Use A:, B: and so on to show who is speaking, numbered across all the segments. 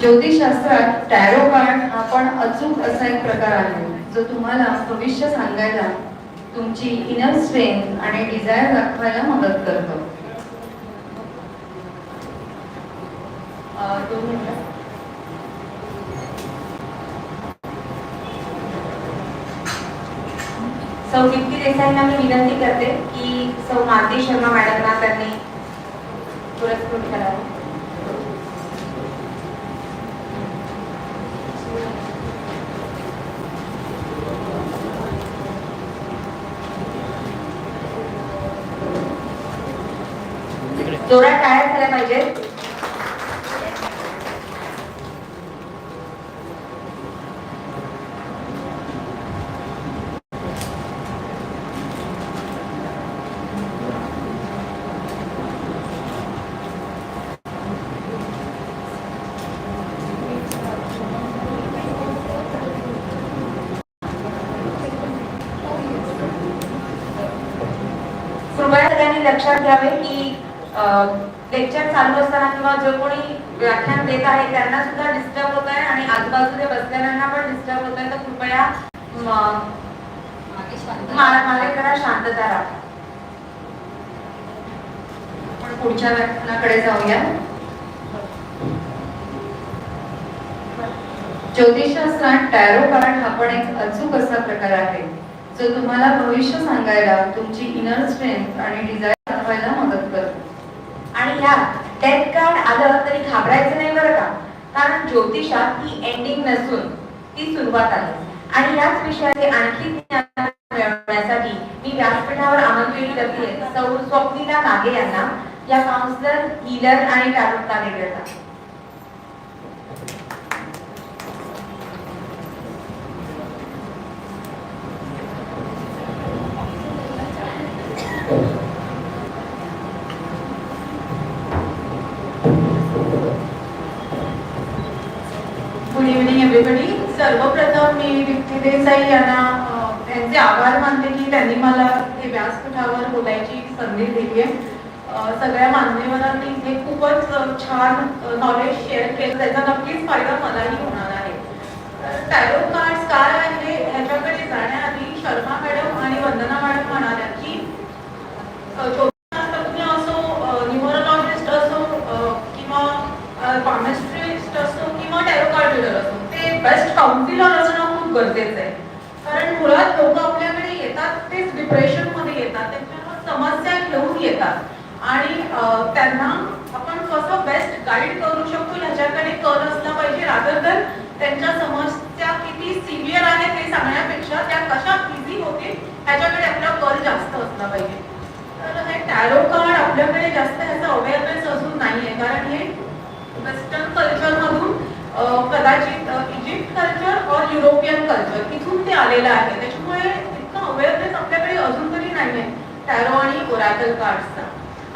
A: ज्योतिषशास्त्रात tarot card हा पण अचूक असा एक प्रकार आहे जो तुम्हाला भविष्य सांगायला तुमची इनर स्ट्रेंथ आणि डिझायर दाखवायला मदत करतो.
B: सौ दीप्ती देसाईंना मी विनंती करते की सौ मालती शर्मा मॅडमना त्यांनी पुरस्कृत करावं. जोरात टाळ्या झाल्या पाहिजेत. लक्षात घ्यावे की लेक्चर चालू असताना किंवा जो कोणी व्याख्यान देत आहे त्यांना सुद्धा डिस्टर्ब होत आहे आणि आजूबाजूला बसलेल्यांना पण डिस्टर्ब होत आहे. तर कृपया मागे करा शांतता राहा.
A: आपण पुढच्या व्याख्यानाकडे जाऊया. ज्योतिषशास्त्रात टॅरो कारण हा पण एक अचूक असा प्रकार आहे. जो तुम्हाला भविष्य सांगायला तुमची इनर स्ट्रेंथ आणि डिझायर दाखवायला मदत करतो
B: आणि ह्या डेथ कार्ड आलं तरी घाबरायचं नाही बरं का? कारण ज्योतिषात ही एंडिंग नसून ती सुरुवात आहे. आणि याच विषयाचे आणखी ज्ञान मिळवण्यासाठी मी व्यासपीठावर आमंत्रित करते. सौ स्वप्नीला नागे यांना या काउन्सिलर हिलर आणि टॅरोट कार्यकर्ता
C: एव्हरीबडी सर्वप्रथम मी दीप्ती देसाई यांना त्यांचे आभार मानते की त्यांनी मला हे व्यासपीठावर बोलायची संधी दिली आहे. सगळ्या मान्यवरांनी हे खूपच छान नॉलेज शेअर केलं. त्याचा नक्कीच फायदा मलाही होणार आहे तर टॅरो कार्ड्स काय आहे ह्याच्याकडे जाण्याआधी शर्मा मॅडम आणि वंदना मॅडम म्हणाल्या की अ, ज्योतिषशास्त्रज्ञ असो न्यूमरोलॉजिस्ट असो अ, किंवा कॉमेस्ट्रिस्ट असो किंवा टॅरो कार्ड रीडर असो ते बेस्ट काउन्सिलर असणं खूप गरजेचं आहे कारण मुळात लोक आपल्याकडे येतात तेच डिप्रेशनमध्ये येतात त्यांच्या समस्या घेऊन येतात आणि अ, त्यांना आपण कसं बेस्ट गाईड करू शकतो ह्याच्याकडे कल असला पाहिजे रादर तर त्यांच्या समस्या किती सिव्हिअर आहेत हे सांगण्यापेक्षा त्या कशा इझी होतील ह्याच्याकडे आपला कल जास्त असला पाहिजे. तर हे टॅरो कार्ड आपल्याकडे जास्त ह्याचा अवेअरनेस अजून नाही आहे कारण हे वेस्टर्न कल्चरमधून कदाचित इजिप्त कल्चर और युरोपियन कल्चर इथून ते आलेलं आहे. त्याच्यामुळे इतकं अवेअरनेस आपल्याकडे अजून तरी नाही आहे टॅरो आणि ओरॅकल कार्डचा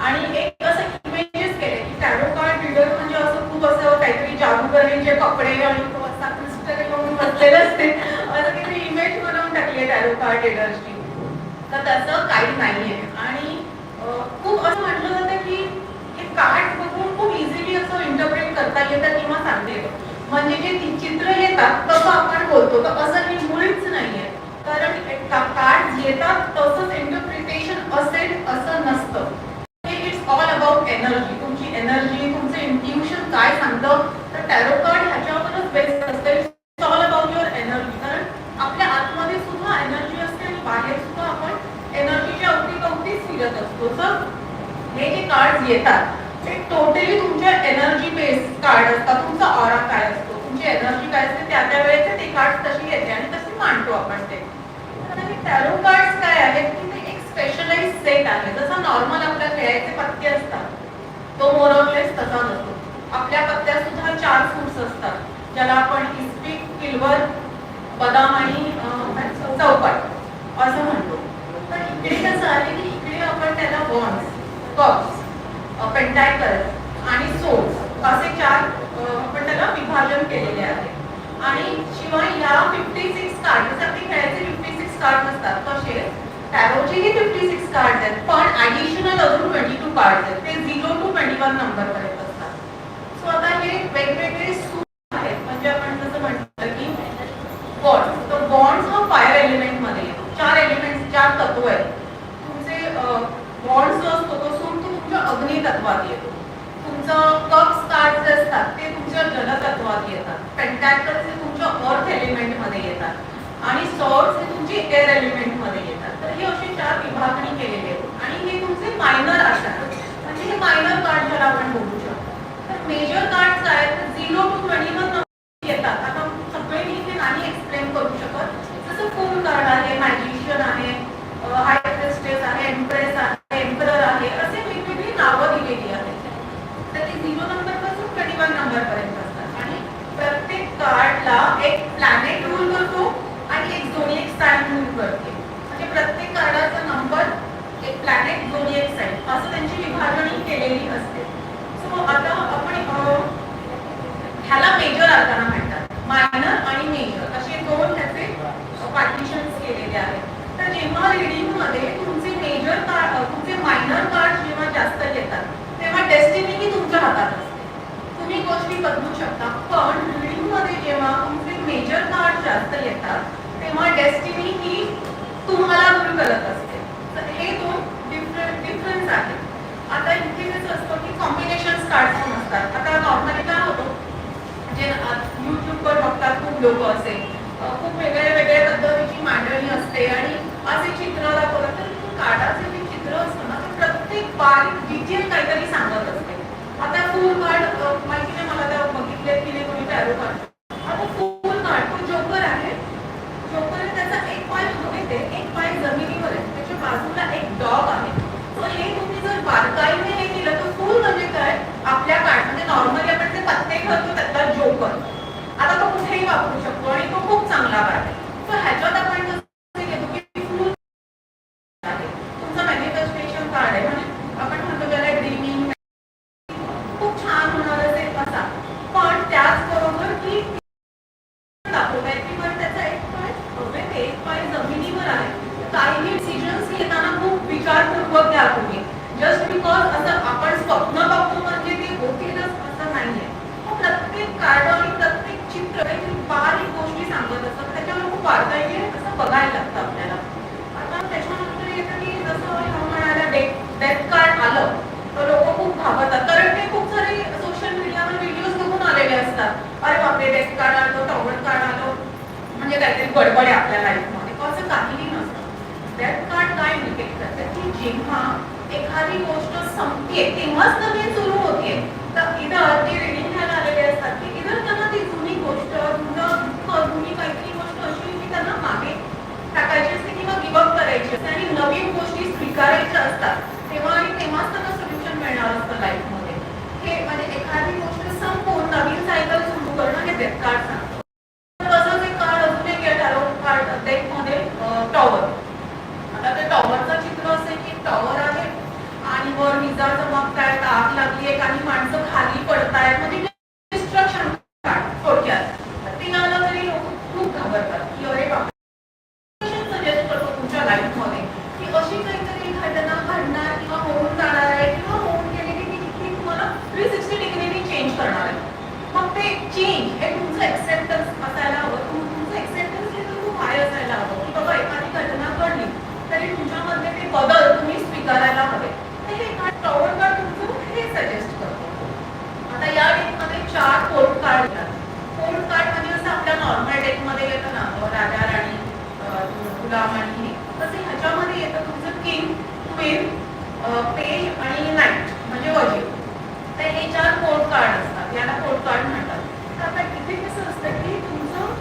C: आणि एक असं इमेजेस केले की टॅरो कार्ड रिडर म्हणजे असं खूप असं काहीतरी जादूगरीचे कपडे आणि तो असा क्रिस्टल घेऊन असते. असं काहीतरी इमेज बनवून टाकली आहे टॅरो कार्ड रीडरची तर त्याचं काही नाहीये. आणि खूप असं म्हटलं जातं की हे कार्ड बघून खूप इझिली असं इंटरप्रेट करता येतं किंवा सांगता येतं. म्हणजे जे चित्र येतात तसं आपण बोलतो. तर असं हे मुळीच नाहीये. कारण कार्ड येतात तसंच इंटरप्रिटेशन असेल असं नसतं. हे इट्स ऑल अबाउट एनर्जी तुमची एनर्जी तुमचं इंट्युशन काय सांगतं? तर टॅरो कार्ड ह्याच्यावरच बेस्ड असतं it's all about your energy कारण आपल्या आतमध्ये सुद्धा एनर्जी असते आणि बाहेर सुद्धा आपण एनर्जीच्या अवतीभवतीच फिरत असतो तर हे जे कार्ड येतात. ते टोटली तुमच्या एनर्जी बेस कार्ड असतात. तुमचा ऑरा काय असतो? तुमची एनर्जी काय असते? त्या त्या वेळेचे ते कार्ड तशी येते आणि तशी मांडतो आपण ते. टॅरो कार्ड्स काय आहेत? की ते एक स्पेशलाइज सेट आहे. जसा नॉर्मल आपल्या खेळायचे पत्ते असतात. तो मोरलेस तसा नसतो. आपल्या पत्त्यात सुद्धा चार फ्रुट्स असतात. ज्याला आपण इस्पिक किल्वर बदाम आणि अं, चौपट असं म्हणतो. तर इकडे कसं आहे की इकडे आपण त्याला बॉन्ड्स कप्स पेंटायकल्स आणि सोल्स असे चार आपण त्याला विभाजन केलेले आहे. आणि शिवाय या फिफ्टी सिक्स कार्ड जसं आपली खेळायचे फिफ्टी सिक्स कार्ड असतात तसे टॅरोचेही फिफ्टी सिक्स कार्ड आहेत पण ॲडिशनल अजून ट्वेंटी टू कार्ड आहेत. ते zero two twenty one number पर्यंत असतात. सो आता हे वेगवेगळे सूट आहेत. म्हणजे आपण जसं म्हटलं की बॉन्ड तर बॉन्ड हा फायर एलिमेंटमध्ये चार एलिमेंट चार तत्व आहेत. तुमचे बॉन्ड्स जो असतो तो सूट तो तुमच्या अग्नी तत्वात येतो. तुमचं कप्स कार्ड जे असतात ते तुमच्या जल तत्वात येतात. पेंटॅकल्स हे तुमच्या अर्थ एलिमेंटमध्ये येतात. आणि सॉर्ट्स हे तुमची एअर एलिमेंटमध्ये येतात. तर हे असे चार विभागणी केलेले आहेत. आणि हे तुमचे मायनर असतात. म्हणजे हे मायनर कार्ड ज्याला आपण बोलू शकतो. तर मेजर कार्ड काय तर झिरो टू ट्वेंटी वन येतात आता सगळे मी इथे नाही एक्सप्लेन करू शकत जसं फुल कार्ड आहे मॅजिशियन आहे हाय प्रेस्टेस आहे एम्प्रेस आहे एम्परर आहे असे वेगवेगळी नावं दिलेली आहेत तर ते झिरो नंबरपासून ट्वेंटी वन नंबर पर्यंत असतात आणि प्रत्येक कार्डला एक प्लॅनेट रूल करतो आणि एक झोनियक साइन रूल करते म्हणजे प्रत्येक कार्डाचा नंबर एक प्लॅनेट झोनियक साइन असं त्यांची विभागणी केलेली असते. सो आता आपण ह्याला मेजर आर्काना म्हणतात. मायनर आणि मेजर असे दोन त्याचे पार्टिशन्स केलेले आहेत. तर जेव्हा रिडिंगमध्ये तुमचे मेजर कार्ड तुमचे मायनर कार्ड जेव्हा जास्त येतात तेव्हा डेस्टिनी ही तुमच्या हातात असते. तुम्ही गोष्टी बदलू शकता पण रिडिंगमध्ये जेव्हा तुमचे मेजर कार्ड जास्त येतात तेव्हा डेस्टिनी ही तुम्हाला दूर करत असते तर हे दोन डिफरंट डिफरन्स आहेत आता इथे कसं असतं की कॉम्बिनेशन कार्ड पण असतात आता नॉर्मली काय होतं जे युट्यूबवर बघतात खूप लोक असे खूप वेगळ्या वेगळ्या पद्धतीची मांडणी असते आणि असे चित्र दाखवलं तर कार्डाचे जे चित्र असतं ना ते प्रत्येक बारीक डिटेल काहीतरी सांगत असते. आता फुल कार्ड माहिती नाही मला त्या बघितले की नाही कोणी टॅरो कार्ड आता फुल कार्ड तो जोकर आहे. जोकर आहे त्याचा एक पाय हवेत आहे एक पाय जमिनीवर आहे. त्याच्या बाजूला एक डॉग आहे. तर हे तुम्ही जर बारकाईने हे केलं तर फुल म्हणजे काय? आपल्या कार्ड म्हणजे नॉर्मली आपण ते पत्ते करतो त्यातला जोकर आता तो कुठेही वापरू शकतो आणि तो खूप चांगला वाटेल आहे. तर ह्याच्यात आपण जसं घेतो की फुल आहे तुमचं मॅनिफेस्टेशन कार्ड आहे म्हणजे आपण म्हणतो त्याला ड्रीमिंग खूप छान होणार असेल असा पण त्याचबरोबर की दाखवताय की पण त्याचा एक पाय हवेत आहे, एक पाय जमिनीवर आहे काही डिसिजन्स घेताना खूप विचारपूर्वक घ्या तुम्ही जस्ट बिकॉज असं आपण स्वप्न बघतो म्हणजे ते होतीलच असं नाहीये मग प्रत्येक कार्ड आणि प्रत्येक चित्र काहीतरी बारीक गोष्टी सांगत असतात त्याच्यावर खूप बारकाईने असं बघायला लागतं आपल्याला आता त्याच्यानंतर येतं की जसं ह्या डेथ कार्ड आलं तर लोक खूप घाबरतात. कारण ते खूप सारे सोशल मीडियावर व्हिडिओज बघून आलेले असतात. अरे बापरे डेथ कार्ड आलं टॉवर कार्ड आलं. म्हणजे काहीतरी गडबड आहे आपल्या लाईफमध्ये असं काहीही नसतं. डेथ कार्ड काय इंडिकेट करतं की जेव्हा एखादी गोष्ट संपते तेव्हाच नवीन सुरू होते. तर इथं ती रिडिंग घ्यायला आलेले असतात की इथं त्यांना ती जुनी गोष्ट जुनं दुःख जुनी काहीतरी गोष्ट अशी की त्यांना मागे टाकायची असते किंवा गिवअप करायची असते आणि नवीन गोष्टी स्वीकारायच्या असतात तेव्हा आणि तेव्हाच त्यांना सोल्युशन मिळणार असतं लाईफमध्ये हे म्हणजे एखादी गोष्ट संपवून नवीन सायकल सुरू करणं हे डेथ कार्ड सांगतं तसंच एक कार्ड अजून एक आहे टॅरो कार्ड डेकमध्ये टॉवर आता ते टॉवरचं चित्र असे की टॉवर आहे आणि वर विजा चमकतायत आग लागली आहे काही माणसं खाली पडतायत म्हणजे डिस्ट्रक्शन कार्ड थोडक्यात तर ते आलं तरी लोक खूप घाबरतात की अरे बापरे सजेस्ट करतो तुमच्या लाईफमध्ये की अशी काहीतरी घटना घडणार किंवा होऊन जाणार आहे किंवा होऊन गेलेली की ती तुम्हाला थ्री सिक्स्टी डिग्रीनी चेंज करणार आहे मग ते चेंज हे तुमचं एक्सेप्टन्स असायला हवं तुम- तुमचं एक्सेप्टन्स हे खूप हाय असायला हवं की बाबा एखादी घटना घडली तरी तुमच्यामधले ते बदल तुम्ही स्वीकारायला हवे तर हे कार्ड टॉवर कार्ड तुमचं हे सजेस्ट करतो आता या डेकमध्ये चार कोर्ट कार्ड येतात कोर्ट कार्ड म्हणजे असं आपल्या नॉर्मल डेकमध्ये येतं ना अं, राजा राणी अं, गुलाम आणि हे तसे ह्याच्यामध्ये येतं तुमचं किंग क्वीन पेज आणि नाईट म्हणजे वजीर तर हे चार कोर्ट कार्ड असतात याला कोर्ट कार्ड म्हणतात तर आता इथे कसं असतं की तुमचं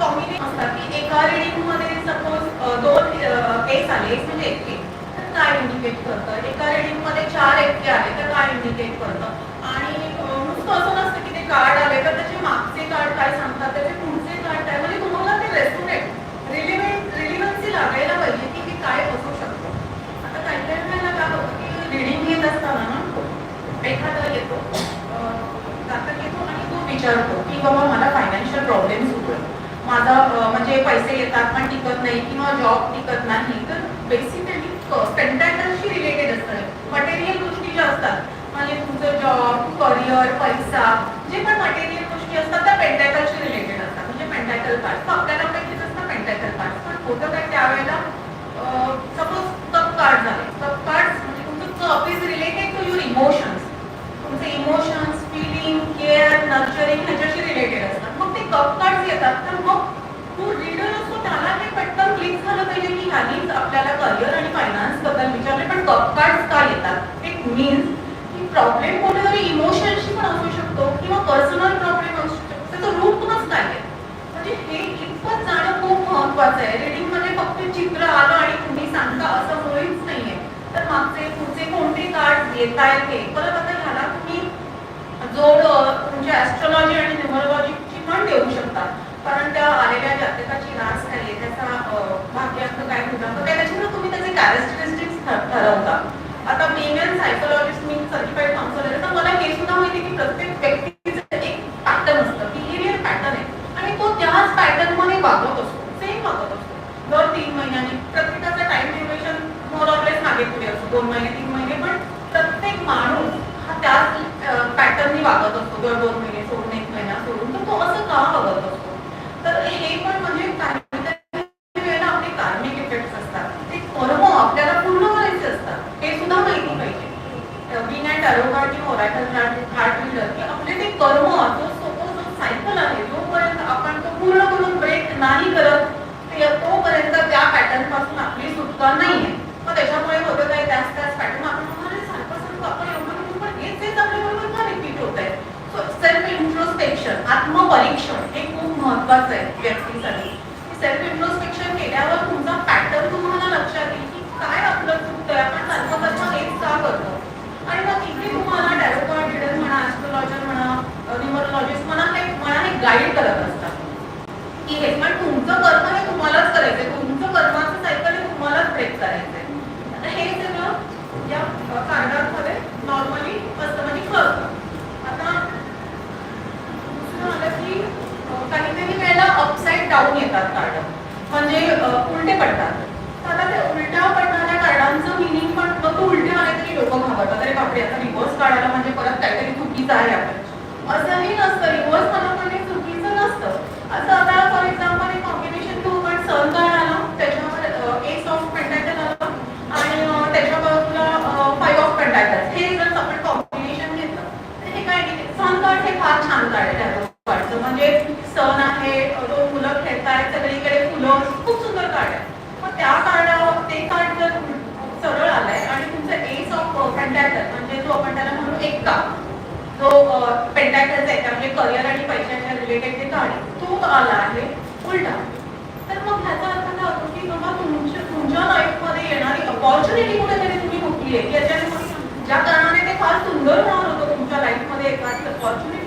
C: कॉम्बिनेशन असतात की एका रिडिंगमध्ये सपोज दोन केस आले एक म्हणजे एक case, तर काय इंडिकेट करतं. एका रेडिंगमध्ये चार एकटे आले तर काय इंडिकेट करतं? आणि नुसतं असं नसतं की ते कार्ड आले तर त्याचे मागचे कार्ड काय सांगतात त्याचे पुढचे कार्ड काय? म्हणजे तुम्हाला ते रेस्टोरेंट रिलिव्हंट रिलिव्हन्सी लागायला पाहिजे की हे काय असू शकतं. आता काही काही वेळेला काय होतं की रिडिंग घेत असताना ना एखादा येतो अं, येतो आणि तो विचारतो की बाबा मला फायनान्शियल प्रॉब्लेम सुरू आहे माझा म्हणजे पैसे येतात पण टिकत नाही किंवा जॉब टिकत नाही तर बेसिक पेंटॅटलशी रिलेटेड असतं. मटेरियल गोष्टी ज्या असतात म्हणजे तुमचं जॉब करिअर पैसा जे पण मटेरियल गोष्टी असतात त्या पेंटॅकलशी रिलेटेड असतात. म्हणजे पेंटॅकल तर आपल्याला माहितीच असतं पेंटॅकल पार्ट पण होतं काय त्यावेळेला? सपोज कप कार्ड झालं कप कार्ड म्हणजे तुमचं cup is related to your emotions तुमचे इमोशन्स फिलिंग केअर नर्चरिंग ह्याच्याशी रिलेटेड असतात मग ते कप कार्ड येतात तर मग तो रीडर असतो त्याला हे पटकन क्लिक झालं पाहिजे की ह्यानीच आपल्याला करिअर आणि फायनान्सबद्दल विचारले पण कप कार्ड का येतात इट मीन्स की प्रॉब्लेम कुठेतरी इमोशनशी पण असू शकतो किंवा पर्सनल प्रॉब्लेम असू शकतो. त्याचं रूप पण काय आहे म्हणजे हे इतकं जाणं खूप महत्वाचं आहे. रीडिंगमध्ये फक्त चित्र आलं आणि तुम्ही सांगता असं मुळीच नाहीये. तर मागचे पुढचे कोणते कार्ड येत? आहेत परत आता ह्याला तुम्ही जोड म्हणजे तुमच्या ऍस्ट्रॉलॉजी आणि न्यूमरोलॉजीची पण देऊ शकता. कारण त्या आलेल्या जातकाची रास काय आहे. त्याचा अ, काय होता? तर त्याच्यावर तुम्ही त्याचे कॅरेक्टरिस्टिक्स Alpha Lord बीन किंवा ओरॅकल की आपले ते कर्म जो सपोज जो सायकल आहे जोपर्यंत आपण तो पूर्ण करून ब्रेक नाही करत ते तोपर्यंत त्या पॅटर्नपासून आपली सुटका नाहीये. मग त्याच्यामुळे होतं काय त्याच त्याच पॅटर्न आपण म्हणाले सारखं सारखं आपण एवढं करून पण हेच हेच आपल्या बरोबर का रिपीट होत आहे सेल्फ इंट्रोस्पेक्शन आत्मपरीक्षण हे खूप महत्वाचं आहे व्यक्तीसाठी. सेल्फ इंट्रोस्पेक्शन केल्यावर तुमचा पॅटर्न तुम्हाला लक्षात येईल की काय आपलं चुकतंय आपण सारखं सारखं हेच का करतो आणि मग इकडे तुम्हाला टॅरोकॉर्ड रीडर म्हणा ऍस्ट्रोलॉजर म्हणा न्यूमरोलॉजिस्ट म्हणा हे म्हणा हे गाईड करत असतात की हे पण तुमचं कर्म हे तुम्हालाच करायचंय तुमचं कर्माचं सायकल हे तुम्हालाच ब्रेक करायचंय आता हे सगळं या कार्डामध्ये नॉर्मली असतं म्हणजे कळतं आता दुसरं आलं की अं, काही काही वेळेला अपसाईड डाऊन येतात कार्ड म्हणजे उलटे पडतात. आता ते उलट्या पडणाऱ्या कार्डांचं मिनिंग पण मग तो उलटे आले तरी लोक घाबरतात. अरे बापरे आता रिव्हर्स काढायला म्हणजे परत काहीतरी चुकीचं आहे आपण असंही नसतं. रिव्हर्स मला पण चुकीचं नसतं. असं आता फॉर एक्झाम्पल एक कॉम्बिनेशन टू पण सन कार्ड आलं त्याच्यावर एस ऑफ कंटॅक्ट आलं आणि त्याच्या बाजूला फाईव्ह ऑफ पेंटॅकल हे जर आपण कॉम्बिनेशन घेतलं तर हे काय सन कार्ड हे फार छान कार्ड आहे. त्या कार्डचं म्हणजे सण आहे तो मुलं खेळतायत सगळीकडे फुलं खूप सुंदर कार्ड आहे मग त्या कार्डावर ते कार्ड जर सरळ आलंय आणि तुमचं एस ऑफ पेंटॅकल म्हणजे जो आपण का जो पेंटॅकलचा आहे म्हणजे करिअर आणि पैशाच्या रिलेटेड जे गाणी तो आला आहे उलटा. तर मग ह्याचा अर्थ काय होतो की बाबा तुमच्या तुमच्या लाईफमध्ये येणारी अपॉर्च्युनिटी कुठेतरी तुम्ही हुकली आहे. याच्याने ज्या कारणाने ते फार सुंदर होणार होतं तुमच्या लाईफमध्ये एखादी अपॉर्च्युनिटी